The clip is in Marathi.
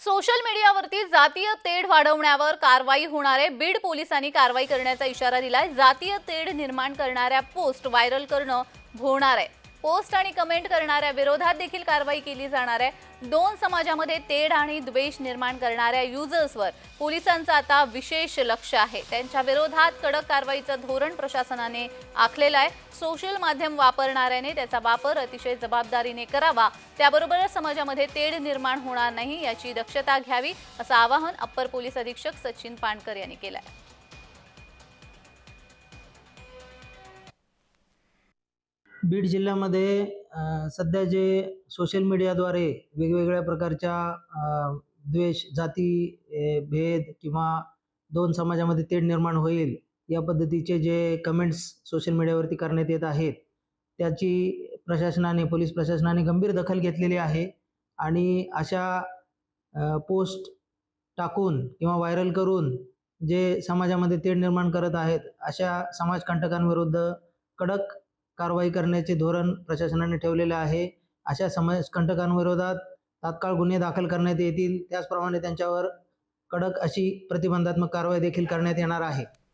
सोशल मीडियावरती जातीय तेढ वाढवण्यावर कारवाई होणार आहे बीड पोलिसांनी कारवाई करण्याचा इशारा दिलाय. जातीय तेढ निर्माण करणाऱ्या पोस्ट व्हायरल करणं होणार आहे. पोस्ट आणि कमेंट करणाऱ्या विरोधात देखील कारवाई केली जाणार आहे. दोन समाजामध्ये तेढ आणि द्वेष निर्माण करणाऱ्या युजर्सवर पोलिसांचं आता विशेष लक्ष आहे. त्यांच्या विरोधात कडक कारवाईचं धोरण प्रशासनाने आखलेलं आहे. सोशल माध्यम वापरणाऱ्याने त्याचा वापर अतिशय जबाबदारीने करावा. त्याबरोबरच समाजामध्ये तेढ निर्माण होणार नाही याची दक्षता घ्यावी असं आवाहन अप्पर पोलीस अधीक्षक सचिन पाणकर यांनी केलं आहे बीड जिल्ह्यामध्ये सध्या जे सोशल मीडियाद्वारे वेगवेगळ्या प्रकारच्या द्वेष जाती भेद किंवा दोन समाजामध्ये तेढ निर्माण होईल या पद्धतीचे जे कमेंट्स सोशल मीडियावरती करण्यात येत आहेत त्याची प्रशासनाने पोलीस प्रशासनाने गंभीर दखल घेतलेली आहे आणि अशा पोस्ट टाकून किंवा व्हायरल करून जे समाजामध्ये तेढ निर्माण करत आहेत अशा समाजकंटकांविरुद्ध कडक कारवाई करण्याचे धोरण प्रशासनाने ठेवलेले आहे. अशा समाजकंटकांविरोधात तात्काळ गुन्हे दाखल करण्यात येतील. त्याचप्रमाणे त्यांच्यावर कडक अशी प्रतिबंधात्मक कारवाई देखील करण्यात येणार आहे.